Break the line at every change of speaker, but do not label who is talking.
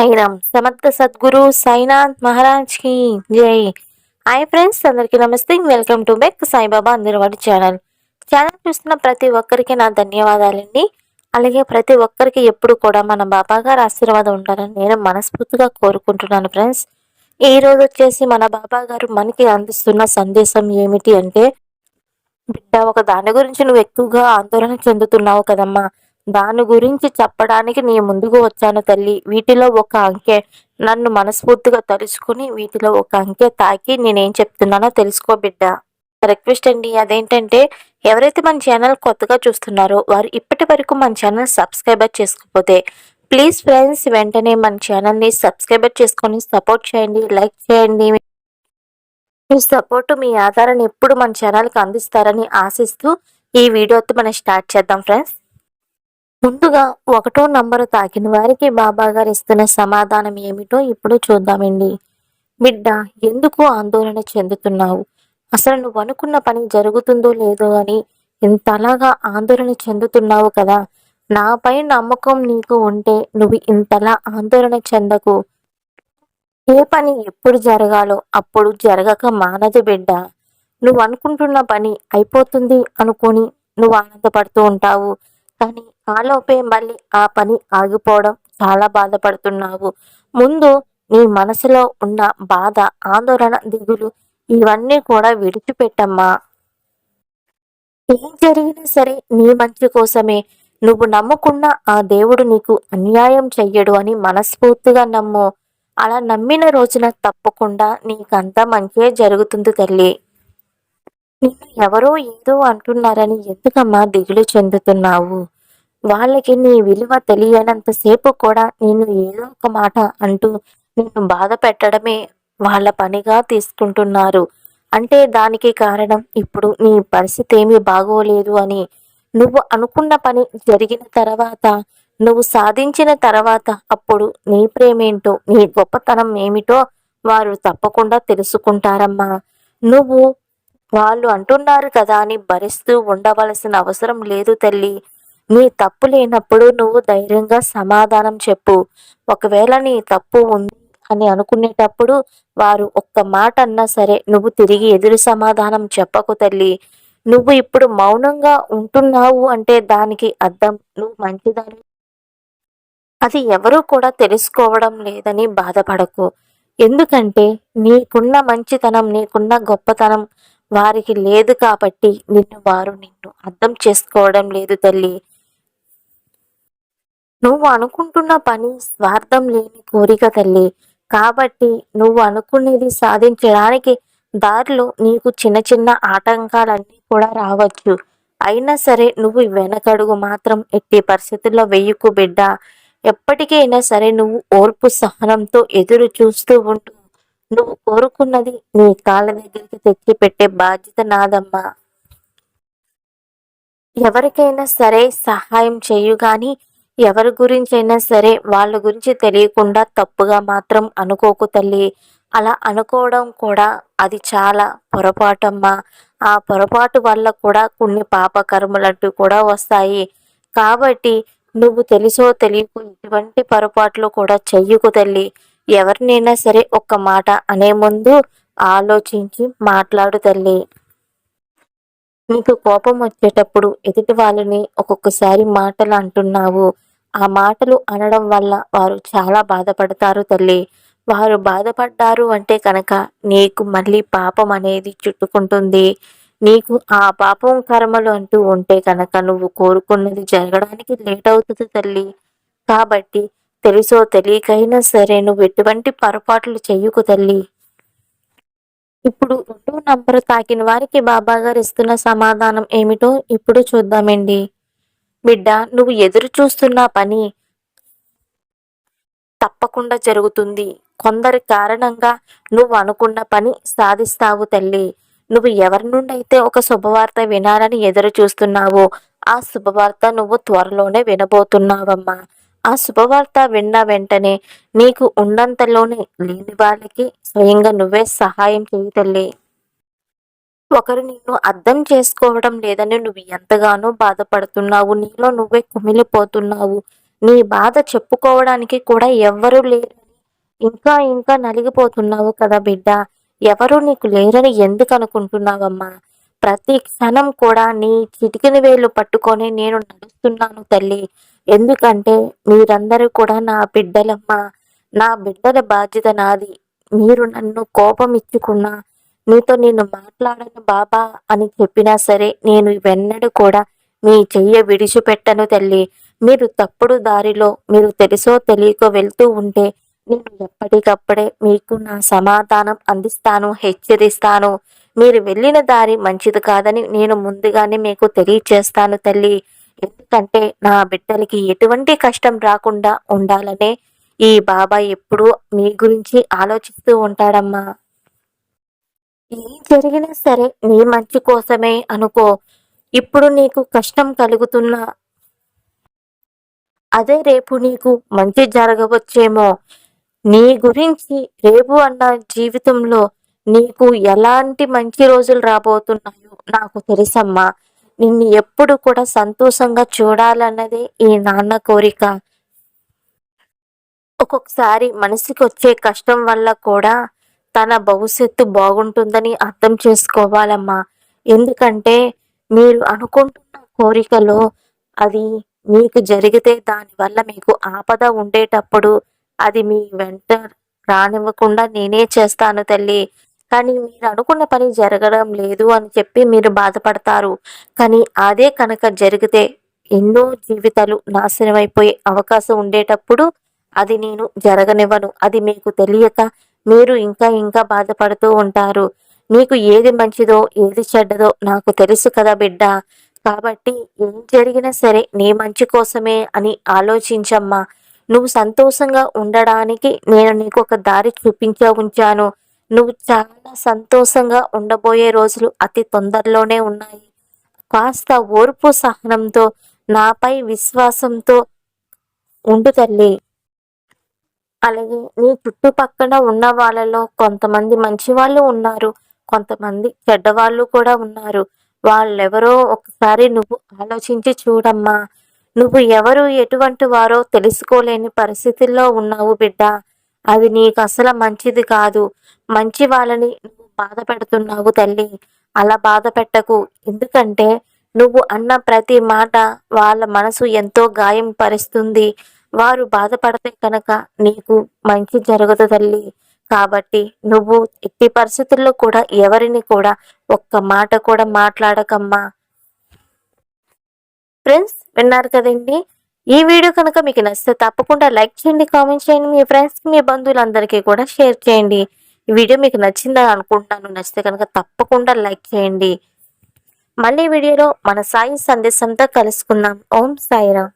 సాయిరామ్ సమర్థ సద్గురు సాయినాథ్ మహారాజ్కి జై. హాయ్ ఫ్రెండ్స్ అందరికీ నమస్తే. వెల్కమ్ టు బెక్ సాయిబాబా అందరివాడి ఛానల్. ఛానల్ చూస్తున్న ప్రతి ఒక్కరికి నా ధన్యవాదాలండి. అలాగే ప్రతి ఒక్కరికి ఎప్పుడు కూడా మన బాబా గారు ఆశీర్వాదం ఉండాలని నేను మనస్ఫూర్తిగా కోరుకుంటున్నాను ఫ్రెండ్స్. ఈ రోజు వచ్చేసి మన బాబా గారు మనకి అందిస్తున్న సందేశం ఏమిటి అంటే బిడ్డ ఒక దాని గురించి నువ్వు ఎక్కువగా ఆందోళన చెందుతున్నావు కదమ్మా. దాని గురించి చెప్పడానికి నీ ముందుకు వచ్చాను తల్లి. వీటిలో ఒక అంకె నన్ను మనస్ఫూర్తిగా తలుచుకుని వీటిలో ఒక అంకె తాకి నేనేం చెప్తున్నానో తెలుసుకో బిడ్డ. రిక్వెస్ట్ అండి. అదేంటంటే ఎవరైతే మన ఛానల్ కొత్తగా చూస్తున్నారో వారు ఇప్పటి వరకు మన ఛానల్ సబ్స్క్రైబర్ చేసుకోకపోతే ప్లీజ్ ఫ్రెండ్స్ వెంటనే మన ఛానల్ని సబ్స్క్రైబర్ చేసుకొని సపోర్ట్ చేయండి లైక్ చేయండి. మీ సపోర్ట్ మీ ఆధారాన్ని ఎప్పుడు మన ఛానల్కి అందిస్తారని ఆశిస్తూ ఈ వీడియోతో మనం స్టార్ట్ చేద్దాం ఫ్రెండ్స్. ముందుగా ఒకటో నంబరు తాకిన వారికి బాబా గారు ఇస్తున్న సమాధానం ఏమిటో ఇప్పుడు చూద్దామండి. బిడ్డ ఎందుకు ఆందోళన చెందుతున్నావు? అసలు నువ్వు అనుకున్న పని జరుగుతుందో లేదో అని ఇంతలాగా ఆందోళన చెందుతున్నావు కదా. నాపై నమ్మకం నీకు ఉంటే నువ్వు ఇంతలా ఆందోళన చెందకు. ఏ పని ఎప్పుడు జరగాలో అప్పుడు జరగక మానదు బిడ్డ. నువ్వు అనుకుంటున్న పని అయిపోతుంది అనుకొని నువ్వు ఆనందపడుతూ ఉంటావు. కానీ ఆలోపే మళ్ళీ ఆ పని ఆగిపోవడం చాలా బాధపడుతున్నావు. ముందు నీ మనసులో ఉన్న బాధ ఆందోళన దిగులు ఇవన్నీ కూడా విడిచిపెట్టమ్మా. ఏం జరిగినా సరే నీ మంచి కోసమే. నువ్వు నమ్ముకున్న ఆ దేవుడు నీకు అన్యాయం చెయ్యడు అని మనస్ఫూర్తిగా నమ్ము. అలా నమ్మిన రోజున తప్పకుండా నీకంతా మంచే జరుగుతుంది తల్లి. నిన్ను ఎవరో ఏదో అంటున్నారని ఎందుకమ్మా దిగులు చెందుతున్నావు? వాళ్ళకి నీ విలువ తెలియనంతసేపు కూడా నేను ఏదో ఒక మాట అంటూ నిన్ను బాధ పెట్టడమే వాళ్ళ పనిగా తీసుకుంటున్నారు. అంటే దానికి కారణం ఇప్పుడు నీ పరిస్థితి ఏమీ బాగోలేదు అని. నువ్వు అనుకున్న పని జరిగిన తర్వాత నువ్వు సాధించిన తర్వాత అప్పుడు నీ ప్రేమేంటో నీ గొప్పతనం ఏమిటో వారు తప్పకుండా తెలుసుకుంటారమ్మా. నువ్వు వాళ్ళు అంటున్నారు కదా అని భరిస్తూ ఉండవలసిన అవసరం లేదు తల్లి. నీ తప్పు లేనప్పుడు నువ్వు ధైర్యంగా సమాధానం చెప్పు. ఒకవేళ నీ తప్పు ఉంది అని అనుకునేటప్పుడు వారు ఒక్క మాట అన్నా సరే నువ్వు తిరిగి ఎదురు సమాధానం చెప్పకు తల్లి. నువ్వు ఇప్పుడు మౌనంగా ఉంటున్నావు అంటే దానికి అర్థం నువ్వు మంచిదని అది ఎవరూ కూడా తెలుసుకోవడం లేదని బాధపడకు. ఎందుకంటే నీకున్న మంచితనం నీకున్న గొప్పతనం వారికి లేదు కాబట్టి నిన్ను వారు నిన్ను అర్థం చేసుకోవడం లేదు తల్లి. నువ్వు అనుకుంటున్న పని స్వార్థం లేని కోరిక తల్లి. కాబట్టి నువ్వు అనుకునేది సాధించడానికి దారిలో నీకు చిన్న చిన్న ఆటంకాలన్నీ కూడా రావచ్చు. అయినా సరే నువ్వు వెనకడుగు మాత్రం ఎట్టి పరిస్థితుల్లో వెయ్యకు బిడ్డ. ఎప్పటికైనా సరే నువ్వు ఓర్పు సహనంతో ఎదురు చూస్తూ ఉంటూ నువ్వు కోరుకున్నది నీ కాళ్ళ దగ్గరికి తెచ్చి పెట్టే బాధ్యత నాదమ్మా. ఎవరికైనా సరే సహాయం చేయు గాని ఎవరి గురించి అయినా సరే వాళ్ళ గురించి తెలియకుండా తప్పుగా మాత్రం అనుకోకు తల్లి. అలా అనుకోవడం కూడా అది చాలా పొరపాటమ్మా. ఆ పొరపాటు వల్ల కూడా కొన్ని పాపకర్మలంటూ కూడా వస్తాయి. కాబట్టి నువ్వు తెలుసో తెలియకు ఇటువంటి పొరపాట్లు కూడా చెయ్యకు తల్లి. ఎవరినైనా సరే ఒక్క మాట అనే ముందు ఆలోచించి మాట్లాడు తల్లి. నీకు కోపం వచ్చేటప్పుడు ఎదుటి వాళ్ళని ఒక్కొక్కసారి మాటలు అంటున్నావు. ఆ మాటలు అనడం వల్ల వారు చాలా బాధపడతారు తల్లి. వారు బాధపడ్డారు అంటే కనుక నీకు మళ్ళీ పాపం అనేది చుట్టుకుంటుంది. నీకు ఆ పాపం కర్మలు అంటూ ఉంటే కనుక నువ్వు కోరుకున్నది జరగడానికి లేట్ అవుతుంది తల్లి. కాబట్టి తెలుసో తెలియకైనా సరే నువ్వు ఎటువంటి పొరపాట్లు చెయ్యకు తల్లి. ఇప్పుడు రెండో నంబరు తాకిన వారికి బాబాగారు ఇస్తున్న సమాధానం ఏమిటో ఇప్పుడు చూద్దామండి. బిడ్డ నువ్వు ఎదురు చూస్తున్న పని తప్పకుండా జరుగుతుంది. కొందరి కారణంగా నువ్వు అనుకున్న పని సాధిస్తావు తల్లి. నువ్వు ఎవరి నుండి అయితే ఒక శుభవార్త వినాలని ఎదురు చూస్తున్నావో ఆ శుభవార్త నువ్వు త్వరలోనే వినబోతున్నావమ్మా. ఆ శుభవార్త విన్న వెంటనే నీకు ఉన్నంతలోనే లేని వాళ్ళకి స్వయంగా నువ్వే సహాయం చేయి తల్లి. ఒకరు నిన్ను అర్థం చేసుకోవడం లేదని నువ్వు ఎంతగానో బాధపడుతున్నావు. నీలో నువ్వే కుమిలిపోతున్నావు. నీ బాధ చెప్పుకోవడానికి కూడా ఎవ్వరూ లేరు ఇంకా ఇంకా నలిగిపోతున్నావు కదా బిడ్డ. ఎవరు నీకు లేరని ఎందుకు అనుకుంటున్నావమ్మా? ప్రతి క్షణం కూడా నీ చిటికిన వేలు పట్టుకొని నేను నడుస్తున్నాను తల్లి. ఎందుకంటే మీరందరూ కూడా నా బిడ్డలమ్మా నా బిడ్డల బాధ్యత నాది. మీరు నన్ను కోపం ఇచ్చుకున్నా మీతో నేను మాట్లాడను బాబా అని చెప్పినా సరే నేను వెన్నడు కూడా మీ చెయ్య విడిచిపెట్టను తల్లి. మీరు తప్పుడు దారిలో మీరు తెలుసో తెలియకో వెళ్తూ ఉంటే నేను ఎప్పటికప్పుడే మీకు నా సమాధానం అందిస్తాను హెచ్చరిస్తాను. మీరు వెళ్ళిన దారి మంచిది కాదని నేను ముందుగానే మీకు తెలియచేస్తాను తల్లి. ఎందుకంటే నా బిడ్డలకి ఎటువంటి కష్టం రాకుండా ఉండాలనే ఈ బాబా ఎప్పుడూ మీ గురించి ఆలోచిస్తూ ఉంటాడమ్మా. ఏం జరిగినా సరే నీ మంచి కోసమే అనుకో. ఇప్పుడు నీకు కష్టం కలుగుతున్నా. అదే రేపు నీకు మంచి జరగవచ్చేమో. నీ గురించి రేపు అన్న జీవితంలో నీకు ఎలాంటి మంచి రోజులు రాబోతున్నాయో నాకు తెలుసమ్మా. నిన్ను ఎప్పుడు కూడా సంతోషంగా చూడాలన్నదే ఈ నాన్న కోరిక. ఒక్కొక్కసారి మనసుకి వచ్చే కష్టం వల్ల కూడా తన భవిష్యత్తు బాగుంటుందని అర్థం చేసుకోవాలమ్మా. ఎందుకంటే మీరు అనుకుంటున్న కోరికలో అది మీకు జరిగితే దానివల్ల మీకు ఆపద ఉండేటప్పుడు అది మీ వెంట రానివ్వకుండా నేనే చేస్తాను తల్లి. కానీ మీరు అనుకున్న పని జరగడం లేదు అని చెప్పి మీరు బాధపడతారు. కానీ అదే కనుక జరిగితే ఎన్నో జీవితాలు నాశనమైపోయే అవకాశం ఉండేటప్పుడు అది నేను జరగనివ్వను. అది మీకు తెలియక మీరు ఇంకా ఇంకా బాధపడుతూ ఉంటారు. నీకు ఏది మంచిదో ఏది చెడ్డదో నాకు తెలుసు కదా బిడ్డ. కాబట్టి ఏం జరిగినా సరే నీ మంచి కోసమే అని ఆలోచించమ్మా. నువ్వు సంతోషంగా ఉండడానికి నేను నీకు ఒక దారి చూపించే ఉంచాను. నువ్వు చాలా సంతోషంగా ఉండబోయే రోజులు అతి తొందరలోనే ఉన్నాయి. కాస్త ఓర్పు సహనంతో నాపై విశ్వాసంతో ఉండు తల్లి. అలాగే నీ చుట్టుపక్కల ఉన్న వాళ్ళలో కొంతమంది మంచి వాళ్ళు ఉన్నారు కొంతమంది చెడ్డవాళ్ళు కూడా ఉన్నారు. వాళ్ళెవరో ఒకసారి నువ్వు ఆలోచించి చూడమ్మా. నువ్వు ఎవరు ఎటువంటి వారో తెలుసుకోలేని పరిస్థితుల్లో ఉన్నావు బిడ్డ. అది నీకు అసలు మంచిది కాదు. మంచి వాళ్ళని నువ్వు బాధ పెడుతున్నావు తల్లి. అలా బాధ పెట్టకు. ఎందుకంటే నువ్వు అన్న ప్రతి మాట వాళ్ళ మనసు ఎంతో గాయం పరుస్తుంది. వారు బాధపడితే కనుక నీకు మంచి జరగదు తల్లి. కాబట్టి నువ్వు ఎట్టి పరిస్థితుల్లో కూడా ఎవరిని కూడా ఒక్క మాట కూడా మాట్లాడకమ్మా. ఫ్రెండ్స్ విన్నారు కదండి? ఈ వీడియో కనుక మీకు నచ్చితే తప్పకుండా లైక్ చేయండి కామెంట్ చేయండి మీ ఫ్రెండ్స్కి మీ బంధువులందరికీ కూడా షేర్ చేయండి. ఈ వీడియో మీకు నచ్చిందని అనుకుంటున్నాను నచ్చితే కనుక తప్పకుండా లైక్ చేయండి. మళ్ళీ వీడియోలో మన సాయి సందేశంతో కలుసుకుందాం. ఓం సాయిరామ్.